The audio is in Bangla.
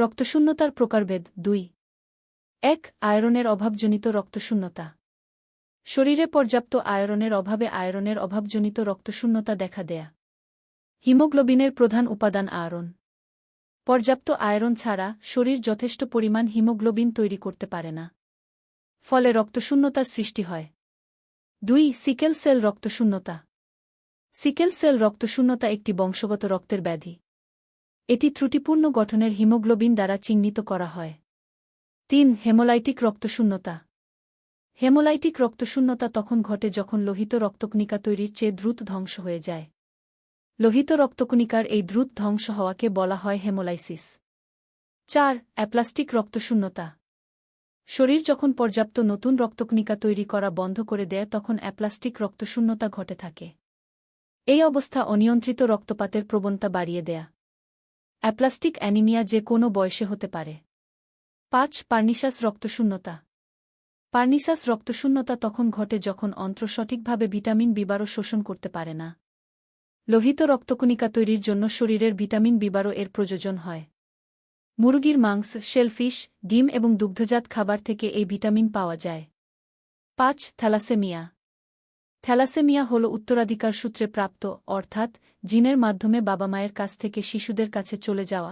রক্তশূন্যতার প্রকারভেদ দুই। এক, আয়রনের অভাবজনিত রক্তশূন্যতা। শরীরে পর্যাপ্ত আয়রনের অভাবে আয়রনের অভাবজনিত রক্তশূন্যতা দেখা দেয়া। হিমোগ্লোবিনের প্রধান উপাদান আয়রন। পর্যাপ্ত আয়রন ছাড়া শরীর যথেষ্ট পরিমাণ হিমোগ্লোবিন তৈরি করতে পারে না। ফলে রক্তশূন্যতার সৃষ্টি হয়। দুই, সিকেল সেল রক্তশূন্যতা। সিকেল সেল রক্তশূন্যতা একটি বংশগত রক্তের ব্যাধি। এটি ত্রুটিপূর্ণ গঠনের হিমোগ্লোবিন দ্বারা চিহ্নিত করা হয়। তিন, হেমোলাইটিক রক্তশূন্যতা। হেমোলাইটিক রক্তশূন্যতা তখন ঘটে যখন লোহিত রক্তকণিকা তৈরির চেয়ে দ্রুত ধ্বংস হয়ে যায়। লোহিত রক্তকণিকার এই দ্রুত ধ্বংস হওয়াকে বলা হয় হেমোলাইসিস। চার, অ্যাপ্লাস্টিক রক্তশূন্যতা। শরীর যখন পর্যাপ্ত নতুন রক্তকণিকা তৈরি করা বন্ধ করে দেয়, তখন অ্যাপ্লাস্টিক রক্তশূন্যতা ঘটে থাকে। এই অবস্থা অনিয়ন্ত্রিত রক্তপাতের প্রবণতা বাড়িয়ে দেয়া। অ্যাপ্লাস্টিক অ্যানিমিয়া যে কোনো বয়সে হতে পারে। পাঁচ, পার্নিশাস রক্তশূন্যতা। পার্নিশাস রক্তশূন্যতা তখন ঘটে যখন অন্ত্র সঠিকভাবে ভিটামিন বিবারও শোষণ করতে পারে না। লোহিত রক্তকণিকা তৈরির জন্য শরীরের ভিটামিন বিবারও এর প্রয়োজন হয়। মুরগির মাংস, শেলফিশ, ডিম এবং দুগ্ধজাত খাবার থেকে এই ভিটামিন পাওয়া যায়। পাঁচ, থ্যালাসেমিয়া। থ্যালাসেমিয়া হল উত্তরাধিকার সূত্রে প্রাপ্ত, অর্থাৎ, জিনের মাধ্যমে বাবা মায়ের কাছ থেকে শিশুদের কাছে চলে যাওয়া।